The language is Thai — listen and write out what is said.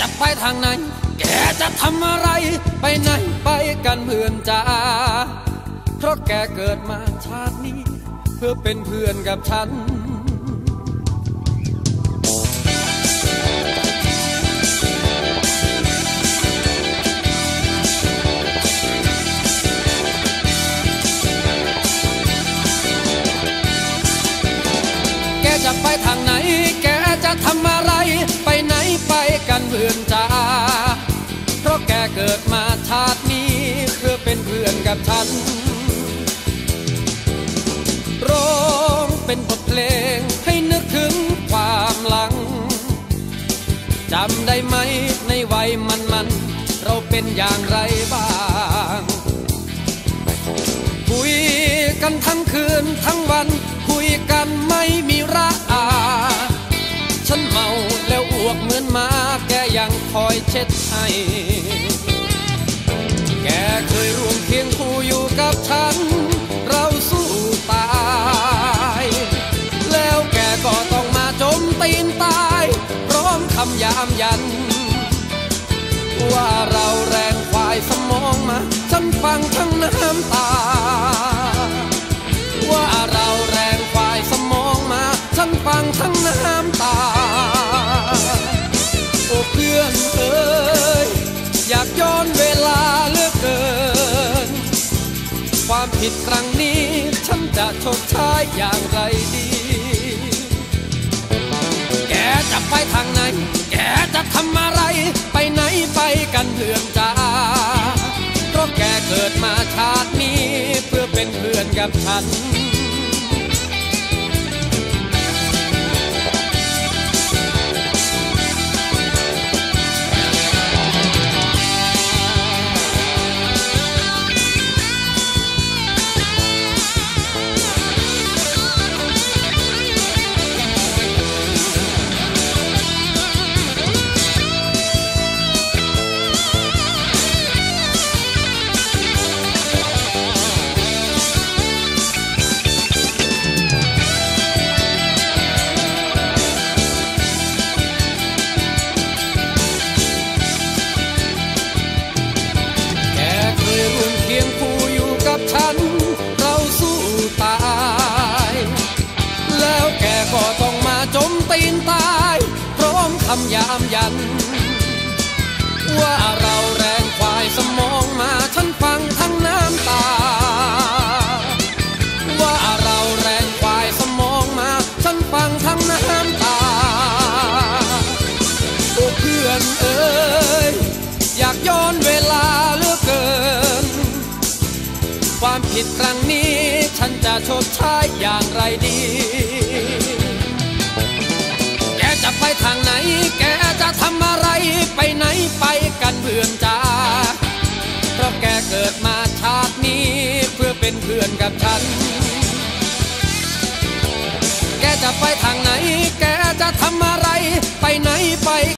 จะไปทางไหน แกจะทำอะไร ไปไหนไปกันเพื่อนจ้า เพราะแกเกิดมาชาตินี้ เพื่อเป็นเพื่อนกับฉันแกจะไปทางไหน แกจะทำอะไร กันเพื่อนจ้าเพราะแกเกิดมาชาตินี้เพื่อเป็นเพื่อนกับฉัน ร้องเป็นบทเพลงให้นึกถึงความหลัง จำได้ไหมในวัยมันมัน เราเป็นอย่างไรบ้าง คุยกันทั้งคืนทั้งวัน คุยกันไม่มีระอา ฉันเมาแล้วอ้วกเหมือนหมาแกยังคอยเช็ดให้แกเคยร่วมเคียงคู่อยู่กับฉัน เราสู้ตาย แล้วแกก็ต้องมาจมตีนตาย พร้อมคำยามยัน ว่าเราแรงควายสมองมา ฉันฟังทั้งน้ำตาว่า ความผิดครั้งนี้ ฉันจะชดใช้อย่างไรดี แกจะไปทางไหน แกจะทำอะไร ไปไหนไปกันเพื่อนจ้าเพราะแกเกิดมาชาตินี้ เพื่อเป็นเพื่อนกับฉัน ก็ต้องมาจมตีนตาย พร้อมคำยามยัน ว่าเราแรงควายสมองมาฉันฟังทั้งน้ำตา ว่าเราแรงควายสมองมาฉันฟังทั้งน้ำตาโอ้เพื่อนเอ้ยอยากย้อนเวลาเหลือเกิน ความผิดครั้งนี้ฉันจะชดใช้อย่างไรดีางไหน แกจะทำอะไรไปไหนไปกันเพื่อนจ้าเพราะแกเกิดมาชาตินี้เพื่อเป็นเพื่อนกับฉัน แกจะไปทางไหน แกจะทำอะไรไปไหนไป